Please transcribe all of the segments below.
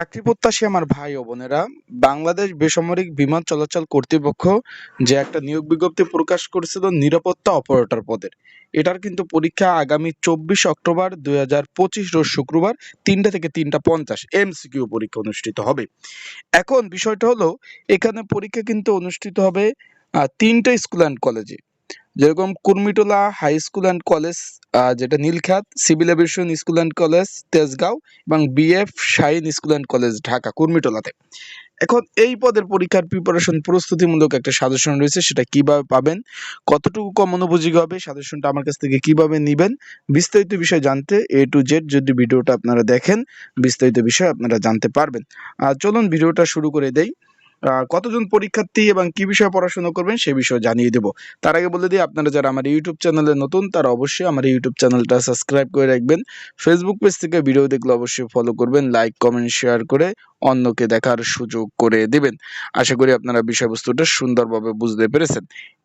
চাকরি প্রত্যাশী আমার ভাই ও বোনেরা, বাংলাদেশ বেসামরিক বিমান চলাচল কর্তৃপক্ষ যে একটা নিয়োগ বিজ্ঞপ্তি প্রকাশ করেছিল নিরাপত্তা অপারেটর পদের, এটার কিন্তু পরীক্ষা আগামী চব্বিশ অক্টোবর দুই হাজার পঁচিশ রোজ শুক্রবার তিনটা থেকে তিনটা পঞ্চাশ এমসিকিউ পরীক্ষা অনুষ্ঠিত হবে। এখন বিষয়টা হলো, এখানে পরীক্ষা কিন্তু অনুষ্ঠিত হবে তিনটা স্কুল অ্যান্ড কলেজে। যেরকম Kurmitola high school and college যেটা Nilkhat, civil aviation school and college, Tejgaon এবং BAF Shaheen school and college Dhaka, কুর্মিটোলাতে। এখন এই পদের পরীক্ষার প্রিপারেশন প্রস্তুতিমূলক একটা সাজেশন রয়েছে, সেটা কীভাবে পাবেন, কতটুকু কম অনুপযোগী হবে সাজেশনটা আমার কাছ থেকে কীভাবে নেবেন, বিস্তারিত বিষয় জানতে এ টু জেড যদি ভিডিওটা আপনারা দেখেন, বিস্তারিত বিষয় আপনারা জানতে পারবেন। আর চলুন ভিডিওটা শুরু করে দেই। কতজন পরীক্ষার্থী এবং কি বিষয়ে পড়াশোনা করবেন সে বিষয়ে জানিয়ে দেব। তার আগে বলে দিই, আপনারা যারা আমার ইউটিউব চ্যানেলে নতুন, তারা অবশ্যই আমার ইউটিউব চ্যানেলটা সাবস্ক্রাইব করে রাখবেন। ফেসবুক পেজ থেকে ভিডিও দেখলে অবশ্যই ফলো করবেন লাইক কমেন্ট শেয়ার করে অন্যকে দেখার সুযোগ করে দিবেন। আশা করি আপনারা বিষয়বস্তুটা সুন্দরভাবে বুঝতে পেরেছেন।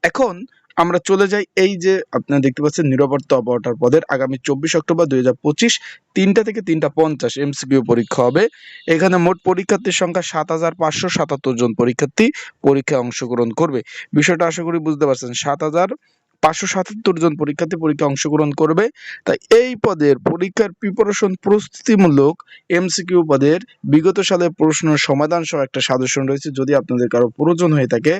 এখন আমরা চলে যাই এই যে আপনারা দেখতে পাচ্ছেন নিরাপত্তা অপারেটর পদের আগামী চব্বিশ অক্টোবর দুই হাজার পঁচিশ তিনটা থেকে তিনটা পঞ্চাশ এমসিকিউ পরীক্ষা হবে। এখানে মোট পরীক্ষার্থীর সংখ্যা সাত হাজার পাঁচশো সাতাত্তর জন পরীক্ষার্থী পরীক্ষায় অংশগ্রহণ করবে। বিষয়টা আশা করি বুঝতে পারছেন, সাত হাজার পাঁচশো সাতাত্তর জন পরীক্ষার্থী পরীক্ষা অংশগ্রহণ করবে। তাই এই পদের পরীক্ষার প্রিপারেশন প্রস্তুতিমূলক এমসিকিউ পদের বিগত সালের প্রশ্ন সমাধান সহ একটা সাজেশন রয়েছে। যদি আপনাদের কারও প্রয়োজন হয়ে থাকে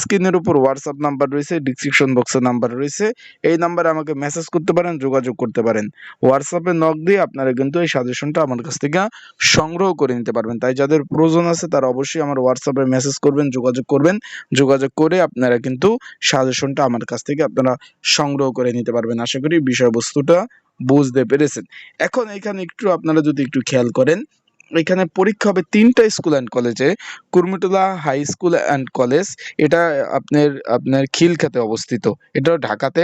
স্ক্রিনের উপর হোয়াটসঅ্যাপ নাম্বার রয়েছে ডিসক্রিপশন বক্সের নাম্বার রয়েছে। এই নাম্বারে আমাকে মেসেজ করতে পারেন, যোগাযোগ করতে পারেন। হোয়াটসঅ্যাপে নক দিয়ে আপনারা কিন্তু এই সাজেশনটা আমার কাছ থেকে সংগ্রহ করে নিতে পারবেন। তাই যাদের প্রয়োজন আছে, তারা অবশ্যই আমার হোয়াটসঅ্যাপে মেসেজ করবেন, যোগাযোগ করবেন। যোগাযোগ করে আপনারা কিন্তু সাজেশনটা আমার কাছ থেকে আপনারা সংগ্রহ করে নিতে পারবেন। আশা করি বিষয়বস্তুটা বুঝতে পেরেছেন। এখন এখানে একটু আপনারা যদি একটু খেয়াল করেন এখানে পরীক্ষা হবে তিনটা স্কুল অ্যান্ড কলেজে Kurmitola high school and college এটা আপনার আপনার খিলখাতে অবস্থিত। এটা ঢাকাতে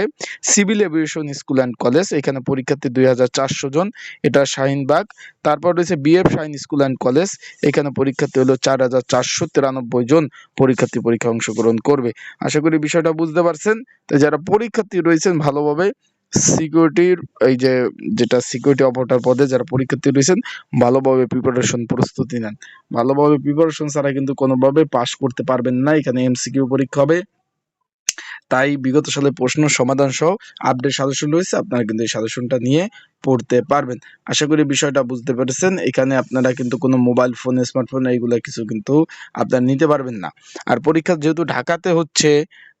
civil aviation school and college এখানে পরীক্ষার্থী দুই হাজার চারশো জন, এটা শাহিনবাগ। তারপর রয়েছে BAF Shaheen school and college এখানে পরীক্ষার্থী হলো চার হাজার চারশো তিরানব্বই জন পরীক্ষার্থী পরীক্ষা অংশগ্রহণ করবে। আশা করি বিষয়টা বুঝতে পারছেন। তো যারা পরীক্ষার্থী রয়েছেন ভালোভাবে সিকিউরিটির, এই যে যেটা সিকিউরিটি অপারেটর পদে যারা পরীক্ষার্থী রয়েছেন, ভালোভাবে প্রিপারেশন প্রস্তুতি নেন। ভালোভাবে প্রিপারেশন ছাড়া কিন্তু কোনোভাবে পাশ করতে পারবেন না। এখানে এমসিকিউ পরীক্ষা হবে। তাই বিগত সালে প্রশ্ন সমাধান সহ আপডেট সাজেশন রয়েছে। আপনারা কিন্তু এই সাজেশনটা নিয়ে পড়তে পারবেন। আশা করি বিষয়টা বুঝতে পেরেছেন। এখানে আপনারা কিন্তু কোনো মোবাইল ফোন স্মার্টফোন এইগুলো কিছু কিন্তু আপনারা নিতে পারবেন না। আর পরীক্ষা যেহেতু ঢাকাতে হচ্ছে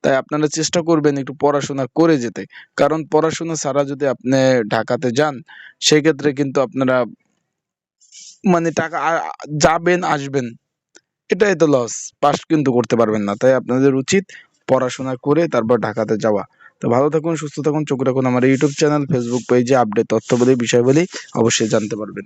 তাই আপনারা চেষ্টা করবেন একটু পড়াশোনা করে যেতে। কারণ পড়াশোনা ছাড়া যদি আপনি ঢাকাতে যান, সেক্ষেত্রে কিন্তু আপনারা মানে টাকা যাবেন, আসবেন, এটাই তো লস পাস কিন্তু করতে পারবেন না। তাই আপনাদের উচিত পড়াশোনা করে তারপর ঢাকাতে যাওয়া। তো ভালো থাকুন, সুস্থ থাকুন, চোখ রাখুন আমার ইউটিউব চ্যানেল ফেসবুক পেজে আপডেট তথ্যবলী, বিষয়বলী অবশ্যই জানতে পারবেন।